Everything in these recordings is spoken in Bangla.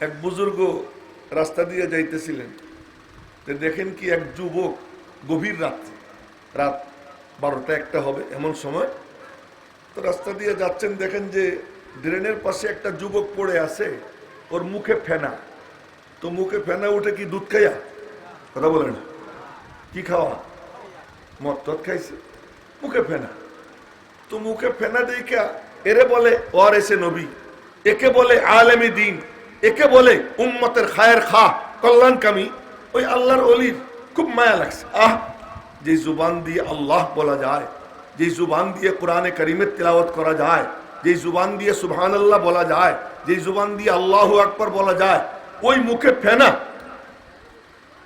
এক বুজুর্গ রাস্তা দিয়ে যাইতেছিলেন। তো দেখেন কি এক যুবক গভীর রাত্রে রাত বারোটা একটা হবে এমন সময়। তো রাস্তা দিয়ে যাচ্ছেন, দেখেন যে ড্রেনের পাশে একটা যুবক পড়ে আছে, ওর মুখে ফেনা। তো মুখে ফেনা উঠে কি দুধ খাইয়া? কথা বলেন। কি খাওয়া? মদ টদ খাইছে। মুখে ফেনা। তো মুখে ফেনা দেখা এরে বলে ওর এসে নবী। একে বলে আলেমি দিন। একে বলে উম্মতের খায়ের খা কল্যাণ কামি ওই আল্লাহর অলির খুব মায়া লাগছে। আহ, যে জুবান দিয়ে আল্লাহ বলা যায়, যে জুবান দিয়ে কোরআনে করিমের তেলাওয়াত করা যায়, যে জুবান দিয়ে সুবহান আল্লাহ বলা যায়, যে জুবান দিয়ে আল্লাহ আকবর বলা যায়, ওই মুখে ফেনা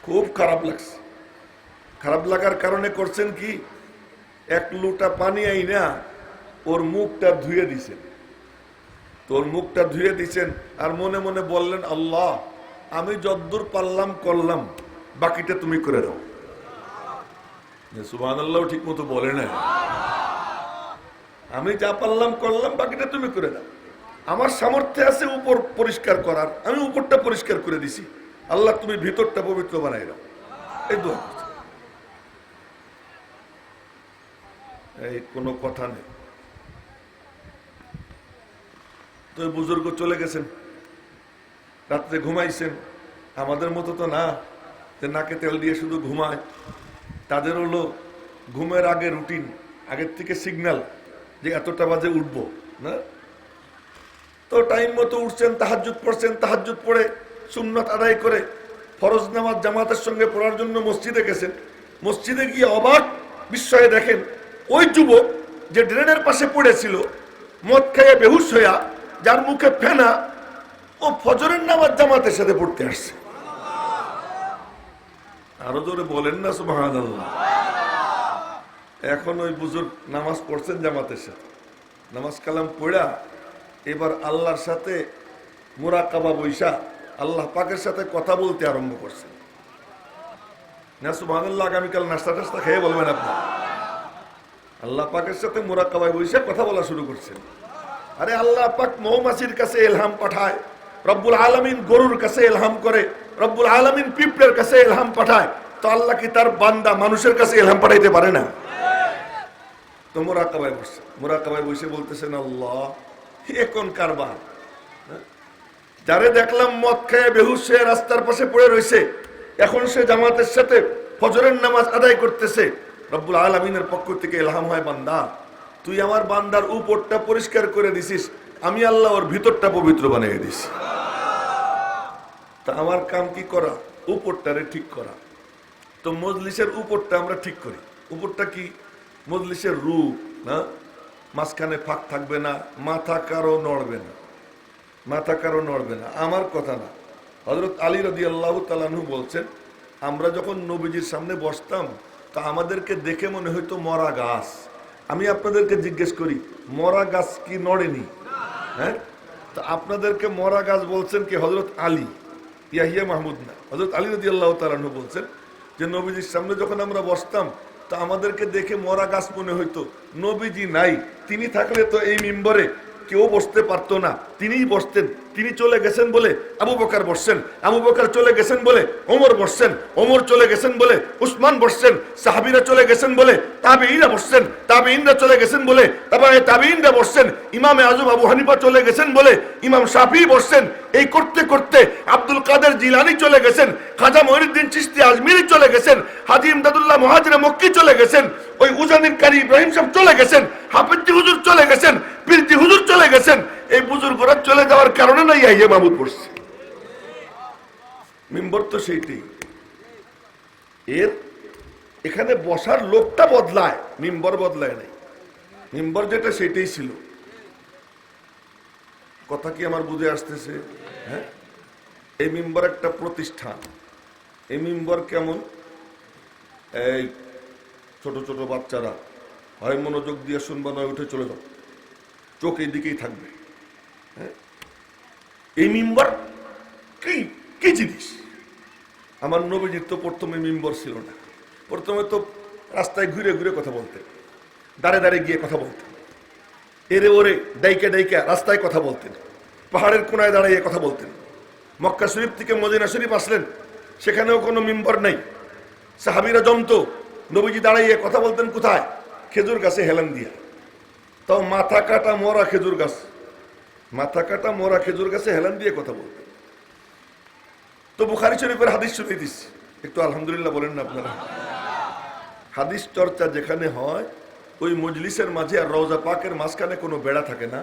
খুব খারাপ লাগছে। খারাপ লাগার কারণে করছেন কি, এক লোটা পানি আই না ওর মুখটা ধুয়ে দিছেন তোর মুখটা ধুয়ে দিছেন আর মনে মনে বললেন, আল্লাহ, আমি যদ্দূর পারলাম, করলাম। বাকিটা তুমি করে দাও। সুবাহ আল্লাহ ঠিক মতো বলে না আমি যা পারলাম, করলাম, বাকিটা তুমি করে দাও। আমার সামর্থ্য আছে উপর পরিষ্কার করার। আমি উপরটা পরিষ্কার করে দিছি। আল্লাহ, তুমি ভিতরটা পবিত্র বানাই দাও। এই দোয়া এই কোনো কথা নেই। তো বুজুর্গ চলে গেছেন। রাত্রে ঘুমাইছেন। আমাদের মতো তো না, যে নাকে তেল দিয়ে শুধু ঘুমায়। তাদের হলো ঘুমের আগে রুটিন, আগের থেকে সিগন্যাল যে এতটা বাজে উঠবো, না? তো টাইম মতো উঠছেন তাহাজুদ পড়ছেন তাহাজুদ পড়ে সুন্নত আদায় করে ফরজ নামাজ জামাতের সঙ্গে পড়ার জন্য মসজিদে গেছেন। মসজিদে গিয়ে অবাক বিস্ময়ে দেখেন, ওই যুবক যে ড্রেনের পাশে পড়েছিল, মদ খেয়ে বেহুশ হইয়া যার মুখে ফেনা, ও ফজরের নামাজ জামাতের সাথে পড়তে আসছে। আরও জোরে বলেন না সুবাহান এখন ওই বুজুর্গ নামাজ পড়ছেন জামাতের সাথে। নামাজ কালাম পড়া, এবার আল্লাহর সাথে মুরাকাবা বৈশা আল্লাহ পাকের সাথে কথা বলতে আরম্ভ করছেন না, সুবহানাল্লাহ, আগামীকাল নাস্তা টাস্তা খেয়ে বলবেন আপনি। আল্লাহ পাকের সাথে মুরাকাবায় বৈশা কথা বলা শুরু করছেন। আরে আল্লাহ পাক মৌমাছির কাছে এলহাম পাঠায়। রব্বুল আলমিন গরুর কাছে এলহাম করে, রব্বুল আলমিন পিঁপড়ের কাছে এলহাম পাঠায়। তো আল্লাহ কি তার বান্দা মানুষের কাছে এলহাম পাঠাইতে পারে না? তো মোরাকাবায় বসছে, মোরাকাবায় বসে বলতেছেন, আল্লাহ এ কোন কারবার? হ্যাঁ? যারে দেখলাম মদ খেয়ে বেহুশ হয়ে রাস্তার পাশে পড়ে রয়েছে এখন সে জামাতের সাথে ফজরের নামাজ আদায় করতেছে। রব্বুল আলমিনের পক্ষ থেকে এলহাম হয় বান্দা। তুই আমার বান্দার উপরটা পরিষ্কার করে দিছিস, আমি আল্লাহ ওর ভিতরটা পবিত্র বানিয়ে দিস তা আমার কাম কি করা? উপরটারে ঠিক করা। তো মজলিসের উপরটা আমরা ঠিক করি। উপরটা কি? মজলিসের রূপ, না? মাঝখানে ফাঁক থাকবে না, মাথা কারও নড়বে না। মাথা কারও নড়বে না। আমার কথা না। হজরত আলী রদি আল্লাহ তালানহু বলছেন, আমরা যখন নবীজির সামনে বসতাম, তা আমাদেরকে দেখে মনে হইতো মরা গাছ। আমি আপনাদেরকে জিজ্ঞেস করি, মরা গাছ কি নড়েনি? হ্যাঁ? তা আপনাদেরকে মরা গাছ বলছেন কি? হজরত আলী, ইয়াহিয়া মাহমুদ না। হজরত আলী রদি আল্লাহ তালু বলছেন যে, নবীজির সামনে যখন আমরা বসতাম, তা আমাদেরকে দেখে মরা গাছ মনে হইতো। নবীজি নাই, তিনি থাকলে তো এই মিম্বরে কেউ বসতে পারতো না। তিনিই বসতেন। তিনি চলে গেছেন বলে আবু বকার বসছেন। আবু বকার চলে গেছেন বলে ওমর বসছেন। ওমর চলে গেছেন বলে উসমান বসছেন। সাহাবিরা চলে গেছেন বলে তাবিইরা বসছেন। তাবিইনরা চলে গেছেন বলে তারপরে তাবিইনরা বসছেন। ইমামে আজম আবু হানিফা চলে গেছেন বলে ইমাম শাফি বসছেন। এই করতে করতে আব্দুল কাদের জিলানি চলে গেছেন। খাজা মহিউদ্দিন চিস্তি আজমিরি চলে গেছেন। হাজি ইমদাদুল্লাহ মহাজিরা মক্কি চলে গেছেন। ওই উজানির কারি ইব্রাহিম সাহেব চলে গেছেন। হাফিজি হুজুর চলে গেছেন। গেছেন, এই বুজুর্গরা চলে যাওয়ার কারণে না ইয়া মাহমুদ পড়ছে। মেম্বর তো সেইটাই এর এখানে বসার লোকটা বদলায়, মিম্বর বদলায় নাই। মিম্বর যেটা সেটাই ছিল। কথা কি আমার বুঝে আসতেছে? হ্যাঁ? এই মিম্বর একটা প্রতিষ্ঠান। এই মিম্বর কেমন? এই ছোট ছোট বাচ্চারা। হয় মনোযোগ দিয়ে শুনবা, নয় উঠে চলে যাও। চোখ এই দিকেই থাকবে। হ্যাঁ? এই মিম্বর কি কি জিনিস? আমার নবীজির তো প্রথমে মিম্বর ছিল না। প্রথমে তো রাস্তায় ঘুরে ঘুরে কথা বলতেন দাঁড়ে দাঁড়ে গিয়ে কথা বলতেন এরে ওরে ডাইকে ডাইকে রাস্তায় কথা বলতেন, পাহাড়ের কোনায় দাঁড়িয়ে কথা বলতেন। মক্কা শরীফ থেকে মদিনা শরীফ আসলেন, সেখানেও কোনো মিম্বর নেই। সাহাবিরা জমতো নবীজি দাঁড়াইয়ে কথা বলতেন কোথায়? খেজুর গাছে হেলান দিয়া। তাও মাথা কাটা মরা খেজুর গাছ। মাথা কাটা মরা খেজুর গাছে হেলান দিয়ে কথা বলতেন তো বুখারি শরীফের হাদিস শুনে দিচ্ছি একটু আলহামদুলিল্লাহ বলেন না আপনারা। হাদিস চর্চা যেখানে হয়, ওই মজলিসের মাঝে আর রওজা পাকের মাঝখানে কোনো বেড়া থাকে না।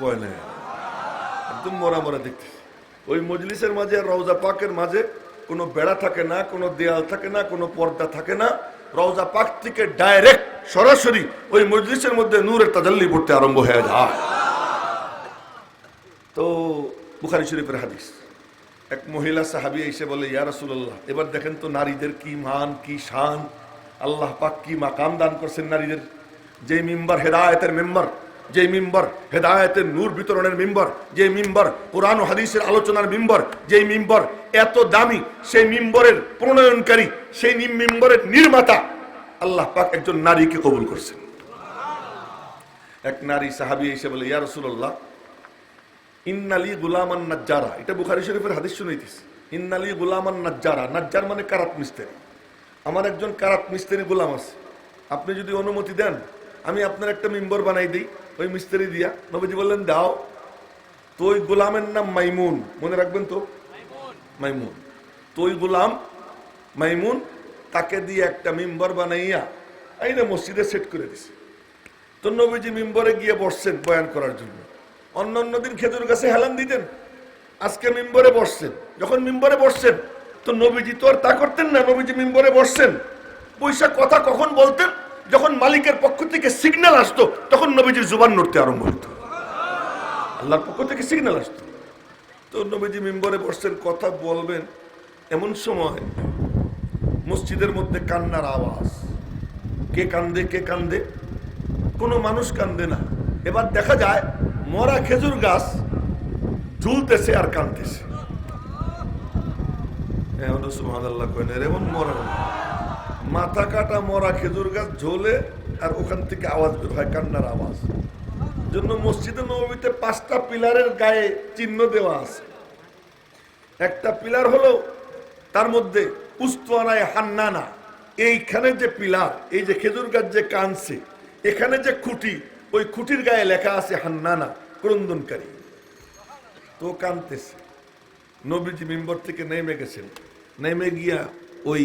কয় না একদম মরা মরা দেখতেছি ওই মজলিসের মাঝে আর রওজা পাকের মাঝে কোনো বেড়া থাকে না, কোনো দেয়াল থাকে না, কোনো পর্দা থাকে না। রওজা পাক থেকে ডাইরেক্ট সরাসরি ওই মজলিসের মধ্যে নূরের তাজাল্লি পড়তে আরম্ভ হয়ে যায়। তো বুখারি শরীফের হাদিস। এক মহিলা সাহাবি এসে বলে, ইয়া রাসূলুল্লাহ, এবার দেখেন তো নারীদের কি মান, কি শান? আল্লাহ পাক কি মাকাম দান করছেন নারীদের? যে মিম্বার হেদায়েতের মেম্বার, যে মিম্বার হেদায়েতের নূর বিতরণের মিম্বার, যে মিম্বার কোরআন ও হাদিসের আলোচনার মিম্বার, যে মিম্বার এত দামি সেই মিম্বরের প্রণয়নকারী, সেই নিম মিম্বরের নির্মাতা আল্লাহ পাক একজন নারীকে কবুল করছেন। এক নারী সাহাবি এসে বলে, ইয়া রাসূলুল্লাহ ইন্নালি গুলামান নাজ্জারা। এটা বুখারি শরীফের হাদিস শুনাইতেছি। ইন্নালি গুলামান নাজ্জারা। নাজ্জার মানে কারাত মিস্ত্রি। আমার একজন কারাত মিস্ত্রি গোলাম আছে। আপনি যদি অনুমতি দেন, আমি আপনার একটা মেম্বর বানাই দিই, ওই মিস্ত্রি দিয়া। নবীজি বললেন, দাও। তো ওই গোলামের নাম মাইমুন। মনে রাখবেন তো? মাইমুন। তো ওই গোলাম, মাইমুন, তাকে দিয়ে একটা মেম্বর বানাইয়া আইনে মসজিদে সেট করে দিছে। তো নবীজি মিম্বরে গিয়ে বসছেন বয়ান করার জন্য। অন্য অন্য দিন খেজুর গাছে হেলান দিতেন, আজকে মিম্বরে বসছেন। যখন মিম্বরে বসছেন, তো নবীজি তো আর তা করতেন না, নবীজি মিম্বরে বসছেন। পয়সা কথা কখন বলতেন? যখন মালিকের পক্ষ থেকে সিগন্যাল আসতো, তখন নবীজির জুবান নড়তে আরম্ভ হতো আল্লাহর পক্ষ থেকে সিগন্যাল আসতো। তো নবীজি মিম্বরে বসছেন কথা বলবেন এমন সময় মসজিদের মধ্যে কান্নার আওয়াজ। কে কান্দে কে কান্দে? কোনো মানুষ কান্দে না। এবার দেখা যায় মরা খেজুর গাছ ঝুলতেছে আর কান্দতেছে এমন সুবহানাল্লাহ কয় না, এমন মরা মাথা কাটা মরা খেজুর গাছ ঝোলে আর ওখান থেকে আওয়াজ বের হয় কান্নার আওয়াজ। জন্য মসজিদে নবীতে পাঁচটা পিলারের গায়ে চিহ্ন দেওয়া আছে। একটা পিলার হলো তার মধ্যে উস্তুয়ানায় হান্নানা। এইখানে যে পিলার, এই যে খেজুর গাছ যে কানছে এখানে যে খুঁটি, ওই খুঁটির গায়ে লেখা আছে হান্নানা, ক্রন্দনকারী। তো কানতেছে নবীজি মেম্বর থেকে নেমে গেছেন। নেমে গিয়া ওই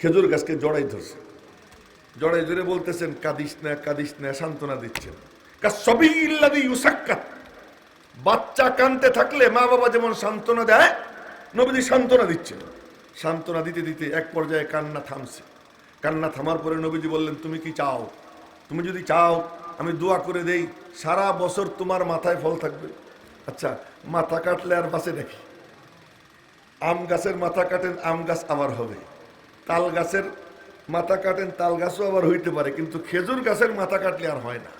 খেজুর গাছকে জড়াই ধরছে। জড়াই ধরে বলতেছেন, কাদিস না কাদিস না, সান্ত্বনা দিচ্ছেন। বাচ্চা কানতে থাকলে মা বাবা যেমন সান্ত্বনা দেয়, নবীজি সান্ত্বনা দিচ্ছেন। সান্ত্বনা দিতে দিতে এক পর্যায়ে কান্না থামছে। কান্না থামার পরে নবীজি বললেন, তুমি কি চাও? তুমি যদি চাও, আমি দোয়া করে দেই, সারা বছর তোমার মাথায় ফল থাকবে। আচ্ছা মাথা কাটলে আর বাসে দেখি আম গাছের মাথা কাটেন, আম গাছ আবার হবে। তাল গাছের মাথা কাটেন, তাল গাছও আবার হইতে পারে, কিন্তু খেজুর গাছের মাথা কাটলে আর হয় না।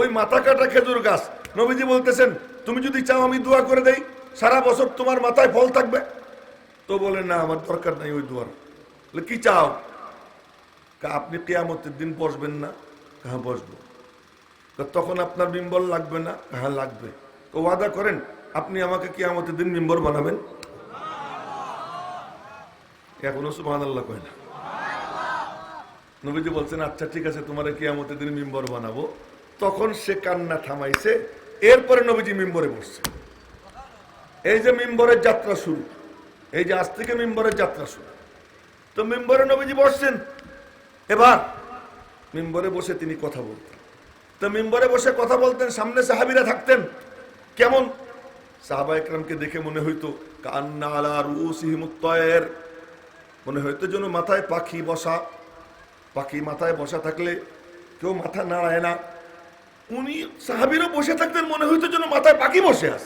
ওই মাথা কাটা খেজুর গাছ। নবীজি বলতেছেন, তুমি যদি চাও আমি দোয়া করে দেই, সারা বছর তোমার মাথায় ফল থাকবে? তো বলে, না, আমার দরকার নাই ওই দোয়ার। কি চাও? আপনি কেয়ামতের দিন বসবেন না? হ্যাঁ বসবো। তখন আপনার বিম্বর লাগবে না? হ্যাঁ লাগবে। তো ওয়াদা করেন, আপনি আমাকে কেয়ামতের দিন বিম্বর বানাবেন? এখনও সুবাহ আল্লাহ কয় না। নবীজি বলছেন আচ্ছা ঠিক আছে, তোমার কেয়ামতের দিন মিম্বর বানাবো। তখন সে কান্না থামাইছে, এরপরে নবীজি মিম্বরে বসছে। এই যে মিম্বরের যাত্রা শুরু, এই যে আজ থেকে মিম্বরের যাত্রা শুরু। তো মিম্বরে নবীজি বসছেন। এবার মিম্বরে বসে তিনি কথা বলতেন। তো মিম্বরে বসে কথা বলতেন, সামনে সাহাবিরা থাকতেন। কেমন? সাহাবা একরামকে দেখে মনে হইতো, কান্না আলা রুসিহিমুত্তয়ের মনে হইতো যেন মাথায় পাখি বসা। পাখি মাথায় বসা থাকলে কেউ মাথা নাড়ায় না। উনি সাহাবিরও বসে থাকতেন মনে হইতো যেন মাথায় পাখি বসে আছে।